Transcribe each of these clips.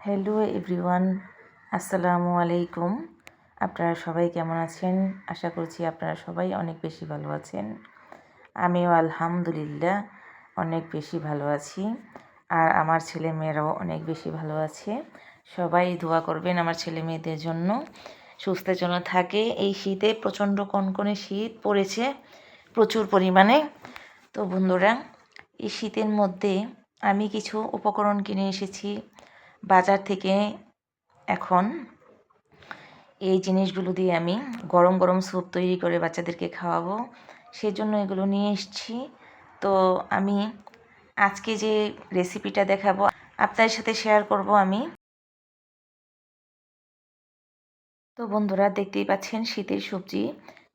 Hello everyone আসসালামু আলাইকুম আপনারা সবাই কেমন আছেন? আশা করছি আপনারা সবাই অনেক বেশি ভালো আছেন। আমিও আলহামদুলিল্লাহ অনেক বেশি ভালো আছি। আর আমার ছেলে মেয়েরাও অনেক বেশি ভালো আছে। সবাই দোয়া করবেন আমার ছেলে মেয়েদের জন্য। সুস্থ যেন থাকে। এই শীতে প্রচণ্ড কনকনে শীত পড়েছে প্রচুর পরিমাণে। তো বন্ধুরা, এই শীতের মধ্যে আমি কিছু উপকরণ কিনে এসেছি। বাজার থেকে এখন এই জিনিসগুলো দিয়ে আমি গরম গরম স্যুপ তৈরি করে বাচ্চাদেরকে খাওয়াবো। সেজন্য এগুলো নিয়ে এসেছি। তো আমি আজকে যে রেসিপিটা দেখাবো, আপনাদের সাথে শেয়ার করব আমি। তো বন্ধুরা, দেখতেই পাচ্ছেন শীতের সবজি,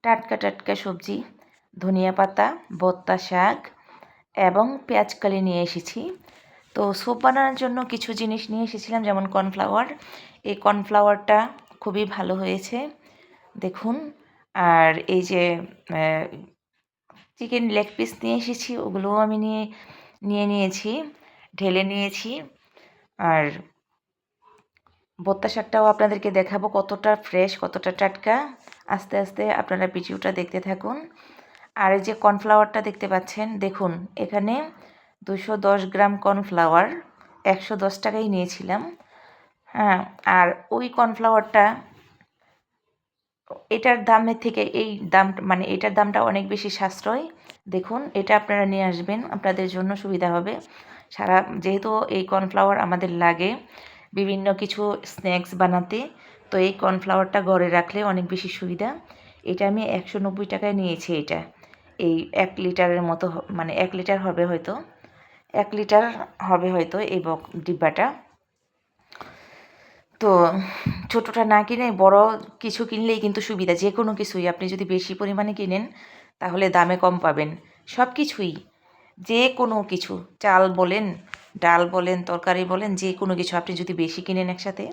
টাটকা টাটকা সবজি, ধনিয়া পাতা, বত্তা শাক এবং পেঁয়াজকালি নিয়ে এসেছি। তো স্যুপ বানানোর জন্য কিছু জিনিস নিয়ে এসেছিলাম, যেমন কর্নফ্লাওয়ার এই কর্নফ্লাওয়ারটা খুবই ভালো হয়েছে, দেখুন। আর এই যে চিকেন লেগ পিস নিয়ে এসেছি, ওগুলোও আমি নিয়ে নিয়ে নিয়েছি, ঢেলে নিয়েছি। আর বত্তা শাকটাও আপনাদেরকে দেখাবো, কতটা ফ্রেশ কতটা টাটকা। আস্তে আস্তে আপনারা ভিডিওটা দেখতে থাকুন। আর এই যে কর্নফ্লাওয়ারটা দেখতে পাচ্ছেন, দেখুন, এখানে দুশো দশ গ্রাম কর্নফ্লাওয়ার, একশো দশ টাকাই নিয়েছিলাম। হ্যাঁ আর ওই কর্নফ্লাওয়ারটা, এটার দামের থেকে এই দাম মানে এটার দামটা অনেক বেশি সাশ্রয়। দেখুন, এটা আপনারা নিয়ে আসবেন, আপনাদের জন্য সুবিধা হবে। সারা, যেহেতু এই কর্নফ্লাওয়ার আমাদের লাগে, বিভিন্ন কিছু স্ন্যাক্স বানাতে, তো এই কর্নফ্লাওয়ারটা ঘরে রাখলে অনেক বেশি সুবিধা। এটা আমি একশো নব্বই টাকায় নিয়েছি এটা। এই এক লিটারের মতো মানে এক লিটার হবে হয়তো। এক লিটার হবে হয়তো এই ডিব্বাটা। তো ছোটোটা না কিনে বড় কিছু কিনলেই কিন্তু সুবিধা, যে কোনো কিছুই। আপনি যদি বেশি পরিমাণে কিনেন, তাহলে দামে কম পাবেন। সব কিছুই, যে কোনো কিছু, চাল বলেন, ডাল বলেন, তরকারি বলেন, যে কোনো কিছু। আপনি যদি বেশি কিনেন একসাথে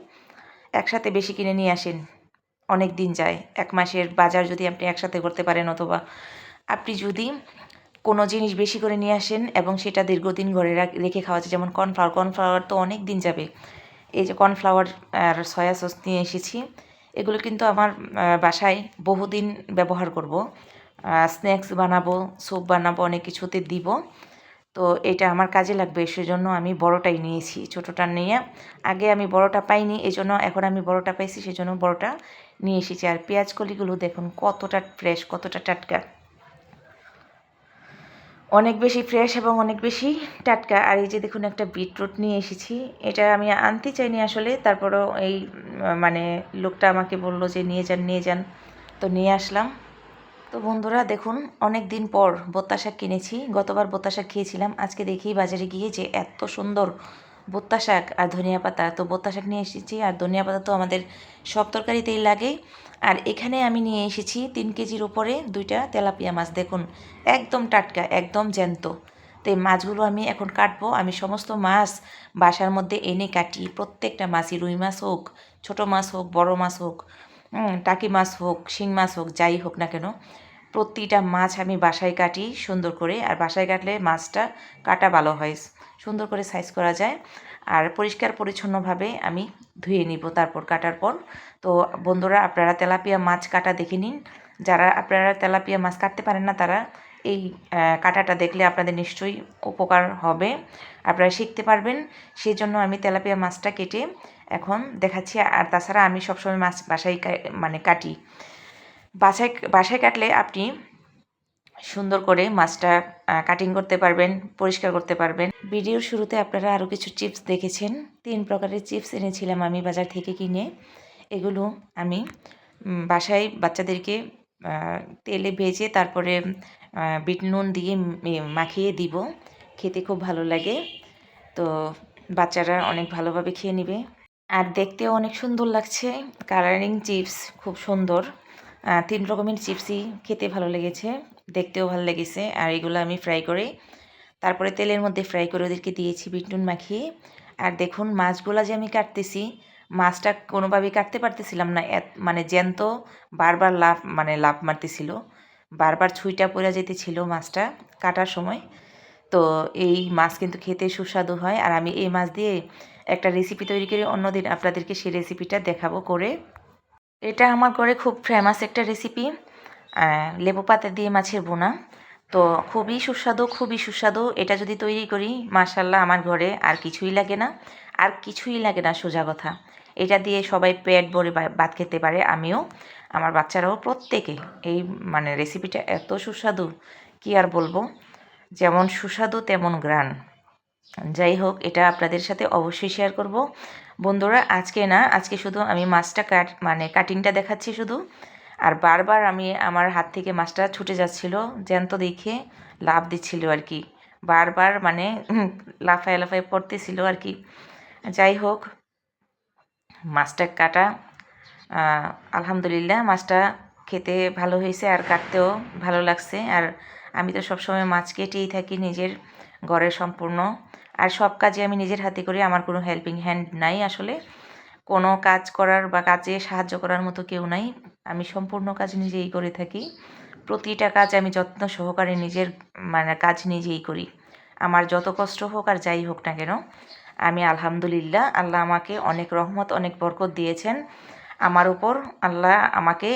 একসাথে বেশি কিনে নিয়ে আসেন, অনেক দিন যায়। এক মাসের বাজার যদি আপনি একসাথে করতে পারেন অথবা আপনি যদি কোনো জিনিস বেশি করে নিয়ে আসেন এবং সেটা দীর্ঘদিন ঘরে রেখে খাওয়া যায় যেমন কর্নফ্লাওয়ার। কর্নফ্লাওয়ার তো অনেক দিন যাবে। এই যে কর্নফ্লাওয়ার আর সয়া সস নিয়ে এসেছি, এগুলো কিন্তু আমার বাসায় বহুদিন ব্যবহার করব। স্ন্যাক্স বানাবো, স্যুপ বানাবো, অনেক কিছুতে দিব। তো এটা আমার কাজে লাগবে, সেজন্য আমি বড়টাই নিয়েছি, ছোটোটা নিয়ে। আগে আমি বড়টা পাইনি এই জন্য এখন আমি বড়টা পাইছি, সেজন্য বড়টা নিয়ে এসেছি। আর পেঁয়াজ কলিগুলো দেখুন কতটা ফ্রেশ কতটা টাটকা। অনেক বেশি ফ্রেশ এবং অনেক বেশি টাটকা। আর এই যে দেখুন, একটা বিটরুট নিয়ে এসেছি। এটা আমি আনতে চাইনি আসলে, তারপরও এই মানে লোকটা আমাকে বলল যে, নিয়ে যান নিয়ে যান। তো নিয়ে আসলাম। তো বন্ধুরা, দেখুন, অনেক দিন পর বোত্তা শাক কিনেছি। গতবার বোত্তা শাক খেয়েছিলাম। আজকে দেখি বাজারে গিয়ে যে এত সুন্দর বোত্তা শাক আর ধনিয়া পাতা। তো বোত্তা শাক নিয়ে এসেছি আর ধনিয়া পাতা তো আমাদের সব তরকারিতেই লাগে। আর এখানে আমি নিয়ে এসেছি তিন কেজির উপরে দুইটা তেলাপিয়া মাছ। দেখুন, একদম টাটকা, একদম জ্যান্ত। তো এই মাছগুলো আমি এখন কাটবো। আমি সমস্ত মাছ বাসার মধ্যে এনে কাটি। প্রত্যেকটা মাছই রুই মাছ হোক, ছোটো মাছ হোক, বড় মাছ হোক টাকি মাছ হোক, শিং মাছ হোক, যাই হোক না কেন, প্রতিটা মাছ আমি বাসায় কাটি সুন্দর করে। আর বাসায় কাটলে মাছটা কাটা ভালো হয়। সুন্দর করে সাইজ করা যায়। আর পরিষ্কার পরিচ্ছন্নভাবে আমি ধুয়ে নিব তারপর কাটার পর। তো বন্ধুরা, আপনারা তেলাপিয়া মাছ কাটা দেখে নিন। যারা আপনারা তেলাপিয়া মাছ কাটতে পারেন না, তারা এই কাটাটা দেখলে আপনাদের নিশ্চয়ই উপকার হবে। আপনারা শিখতে পারবেন সেই জন্য আমি তেলাপিয়া মাছটা কেটে এখন দেখাচ্ছি। আর তাছাড়া আমি সবসময় মাছ বাসায় মানে কাটি। বাসায় বাসায় কাটলে আপনি সুন্দর করে মাছটা কাটিং করতে পারবেন, পরিষ্কার করতে পারবেন। ভিডিওর শুরুতে আপনারা আরও কিছু চিপস দেখেছেন। তিন প্রকারের চিপস এনেছিলাম আমি বাজার থেকে কিনে। এগুলো আমি বাসায় বাচ্চাদেরকে তেলে ভেজে তারপরে বিট নুন দিয়ে মাখিয়ে দিব। খেতে খুব ভালো লাগে। তো বাচ্চারা অনেক ভালোভাবে খেয়ে নেবে। আর দেখতেও অনেক সুন্দর লাগছে। কালারিং চিপস খুব সুন্দর। তিন রকমের চিপসই খেতে ভালো লেগেছে। দেখতেও ভালো লেগেছে। আর এগুলো আমি ফ্রাই করে, তারপরে তেলের মধ্যে ফ্রাই করে ওদেরকে দিয়েছি বিটনুন মাখিয়ে। আর দেখুন, মাছগুলা যে আমি কাটতেছি, মাছটা কোনোভাবেই কাটতে পারতেছিলাম না। মানে জ্যান্ত, বারবার লাভ মানে লাভ মারতেছিল। বারবার ছুঁইটা পড়ে যেতেছিল মাছটা কাটার সময়। তো এই মাছ কিন্তু খেতে সুস্বাদু হয়। আর আমি এই মাছ দিয়ে একটা রেসিপি তৈরি করে অন্যদিন আপনাদেরকে সেই রেসিপিটা দেখাবো করে। এটা আমার ঘরে খুব ফেমাস একটা রেসিপি লেবু পাতা দিয়ে মাছের বোনা তো খুবই সুস্বাদু খুবই সুস্বাদু। এটা যদি তৈরি করি মাশাল্লাহ আমার ঘরে আর কিছুই লাগে না। আর কিছুই লাগে না, সোজা কথা। এটা দিয়ে সবাই পেট ভরে ভাত খেতে পারে, আমিও। আমার বাচ্চারাও প্রত্যেকে। এই মানে রেসিপিটা এত সুস্বাদু, কি আর বলব? যেমন সুস্বাদু, তেমন গ্রান যাই হোক, এটা আপনাদের সাথে অবশ্যই শেয়ার করব। বন্ধুরা, আজকে না, আজকে শুধু আমি মাছটা কাট মানে কাটিংটা দেখাচ্ছি শুধু। আর বারবার আমি আমার হাত থেকে মাছটা ছুটে যাচ্ছিল, জ্যান্ত দেখে লাভ দিচ্ছিল আর কি। বারবার মানে লাফায় লাফায় পড়তেছিল আর কি। যাই হোক, মাছটা কাটা আলহামদুলিল্লাহ মাছটা খেতে ভালো হয়েছে আর কাটতেও ভালো লাগছে। আর আমি তো সবসময় মাছ কেটেই থাকি নিজের ঘরের সম্পূর্ণ। আর সব কাজে আমি নিজের হাতে করি, আমার কোনো হেল্পিং হ্যান্ড নাই আসলে। কোনো কাজ করার বা কাজে সাহায্য করার মতো কেউ নাই। আমি সম্পূর্ণ কাজ নিজেই করে থাকি। প্রতিটা কাজ আমি যত্ন সহকারে নিজের মানে কাজ নিজেই করি। আমার যত কষ্ট হোক আর যাই হোক না কেন, আমি আলহামদুলিল্লাহ আল্লাহ আমাকে অনেক রহমত, অনেক বরকত দিয়েছেন। আমার উপর আল্লাহ আমাকে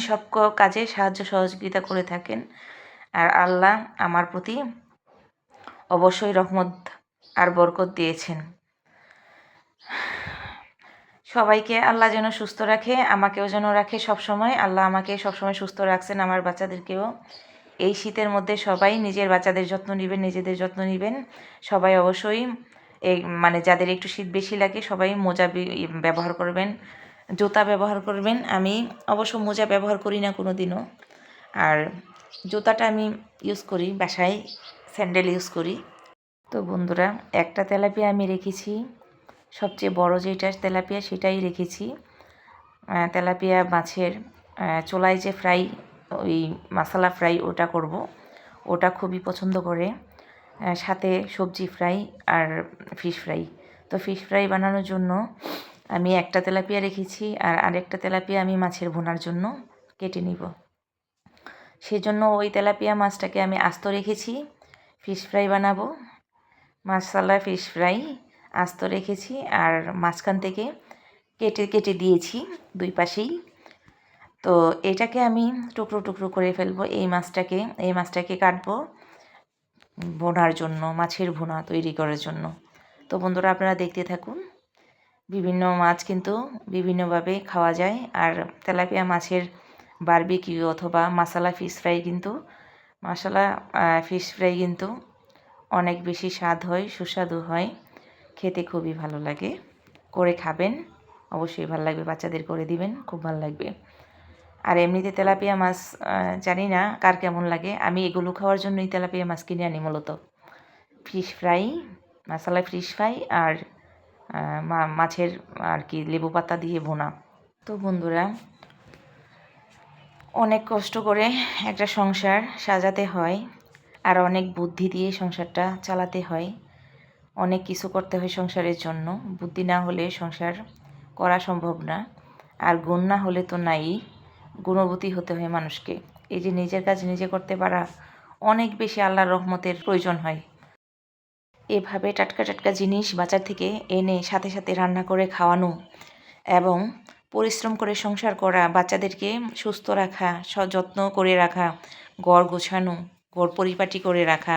সব কাজে সাহায্য সহযোগিতা করে থাকেন। আর আল্লাহ আমার প্রতি অবশ্যই রহমত আর বরকত দিয়েছেন। সবাইকে আল্লাহ যেন সুস্থ রাখে, আমাকেও যেন রাখে সব সময় আল্লাহ আমাকে সবসময় সুস্থ রাখছেন আমার বাচ্চাদেরকেও। এই শীতের মধ্যে সবাই নিজের বাচ্চাদের যত্ন নেবেন, নিজেদের যত্ন নেবেন। সবাই অবশ্যই এই মানে যাদের একটু শীত বেশি লাগে, সবাই মোজা ব্যবহার করবেন, জুতা ব্যবহার করবেন। আমি অবশ্য মোজা ব্যবহার করি না কোনো দিনও আর জুতাটা আমি ইউজ করি, বাসায় স্যান্ডেল ইউজ করি। তো বন্ধুরা, একটা তেলাপিয়া আমি রেখেছি। সবচেয়ে বড় যেটা তেলাপিয়া সেটাই রেখেছি। তেলাপিয়া মাছের চোলায় যে ফ্রাই, ওই মশলা ফ্রাই ওটা করব। ওটা খুবই পছন্দ করে। সাথে সবজি ফ্রাই আর ফিশ ফ্রাই। তো ফিশ ফ্রাই বানানোর জন্য আমি একটা তেলাপিয়া রেখেছি আর আরেকটা তেলাপিয়া আমি মাছের ভুনার জন্য কেটে নিব। সেজন্য ওই তেলাপিয়া মাছটাকে আমি আস্ত রেখেছি। ফিশ ফ্রাই বানাবো। মশলা ফিশ ফ্রাই আস্ত রেখেছি আর মাঝখান থেকে কেটে কেটে দিয়েছি দুই পাশেই। তো এটাকে আমি টুকরো টুকরো করে ফেলব। এই মাছটাকে এই মাছটাকে কাটবো ভোনার জন্য, মাছের ভুনা তৈরি করার জন্য। তো বন্ধুরা, আপনারা দেখতে থাকুন। বিভিন্ন মাছ কিন্তু বিভিন্নভাবে খাওয়া যায়। আর তেলাপিয়া মাছের বারবিকিউ অথবা মশলা ফিশ ফ্রাই কিন্তু মশলা ফিশ ফ্রাই কিন্তু অনেক বেশি স্বাদ হয়, সুস্বাদু হয়। খেতে খুবই ভালো লাগে। করে খাবেন। অবশ্যই ভালো লাগবে, বাচ্চাদের করে দিবেন, খুব ভালো লাগবে। আর এমনিতে তেলাপিয়া মাছ জানি না কার কেমন লাগে। আমি এগুলো খাওয়ার জন্যই তেলাপিয়া মাছ কিনে আনি মূলত। ফিশ ফ্রাই, মশলা ফিশ ফ্রাই আর মাছের আর কি লেবু পাতা দিয়ে ভুনা। তো বন্ধুরা, অনেক কষ্ট করে একটা সংসার সাজাতে হয় আর অনেক বুদ্ধি দিয়ে সংসারটা চালাতে হয়। অনেক কিছু করতে হয় সংসারের জন্য। বুদ্ধি না হলে সংসার করা সম্ভব না। আর গুণ না হলে তো নাই, গুণবতী হতে হয় মানুষকে। এই যে নিজের কাজ নিজে করতে পারা অনেক বেশি আল্লাহর রহমতের প্রয়োজন হয়। এভাবে টাটকা টাটকা জিনিস বাজার থেকে এনে সাথে সাথে রান্না করে খাওয়ানো এবং পরিশ্রম করে সংসার করা, বাচ্চাদেরকে সুস্থ রাখা, সযত্ন করে রাখা, ঘর গোছানো, ঘর পরিপাটি করে রাখা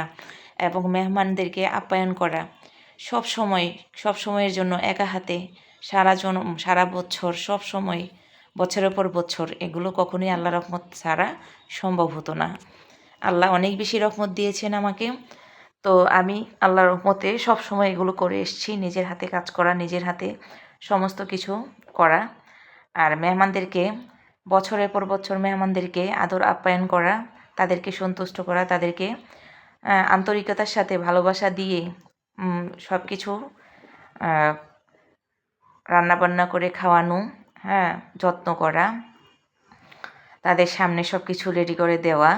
এবং মেহমানদেরকে আপ্যায়ন করা সব সময়, সব সময়ের জন্য একা হাতে সারা জন, সারা বছর, সব সময়, বছরের পর বছর এগুলো কখনোই আল্লাহ রহমত ছাড়া সম্ভব হতো না। আল্লাহ অনেক বেশি রহমত দিয়েছেন আমাকে। তো আমি আল্লাহ রহমতে সব সময় এগুলো করে এসেছি, নিজের হাতে কাজ করা, নিজের হাতে সমস্ত কিছু করা। আর মেহমানদেরকে, বছরের পর বছর মেহমানদেরকে আদর আপ্যায়ন করা, তাদেরকে সন্তুষ্ট করা, তাদেরকে আন্তরিকতার সাথে ভালোবাসা দিয়ে সব কিছু রান্নাবান্না করে খাওয়ানো হ্যাঁ যত্ন করা, তাদের সামনে সব কিছু রেডি করে দেওয়া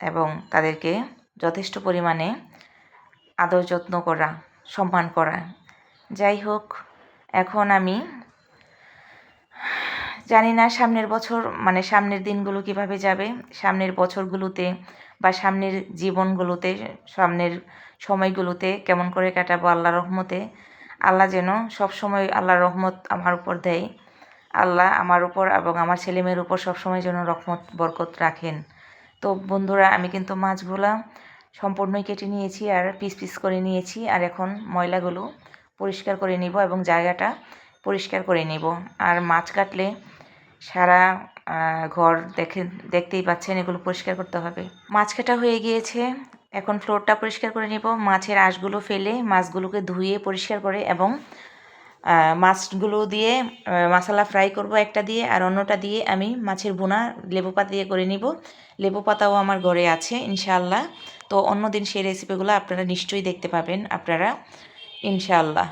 এবং তাদেরকে যথেষ্ট পরিমাণে আদর যত্ন করা, সম্মান করা। যাই হোক, এখন আমি জানি না সামনের বছর মানে সামনের দিনগুলো কীভাবে যাবে, সামনের বছরগুলোতে বা সামনের জীবনগুলোতে, সামনের সময়গুলোতে কেমন করে কাটাবো আল্লাহ রহমতে। আল্লাহ যেন সবসময় আল্লাহর রহমত আমার উপর দেয়। আল্লাহ আমার উপর এবং আমার ছেলেমেয়ের উপর সবসময় যেন রহমত, বরকত রাখেন। তো বন্ধুরা, আমি কিন্তু মাছগুলা সম্পূর্ণই কেটে নিয়েছি আর পিস পিস করে নিয়েছি আর এখন ময়লাগুলো পরিষ্কার করে নিব এবং জায়গাটা পরিষ্কার করে নিব। আর মাছ কাটলে সারা ঘর দেখে, দেখতেই পাচ্ছেন, এগুলো পরিষ্কার করতে হবে। মাছ কাটা হয়ে গিয়েছে। এখন ফ্লোরটা পরিষ্কার করে নিব। মাছের আঁশগুলো ফেলে মাছগুলোকে ধুয়ে পরিষ্কার করে এবং মাছগুলো দিয়ে মশলা ফ্রাই করব একটা দিয়ে আর অন্যটা দিয়ে আমি মাছের বোনা লেবু পাতা দিয়ে করে নিব। লেবু পাতাও আমার ঘরে আছে, ইনশাআল্লাহ। তো অন্য দিন সেই রেসিপিগুলো আপনারা নিশ্চয়ই দেখতে পাবেন। আপনারা, ইনশাআল্লাহ।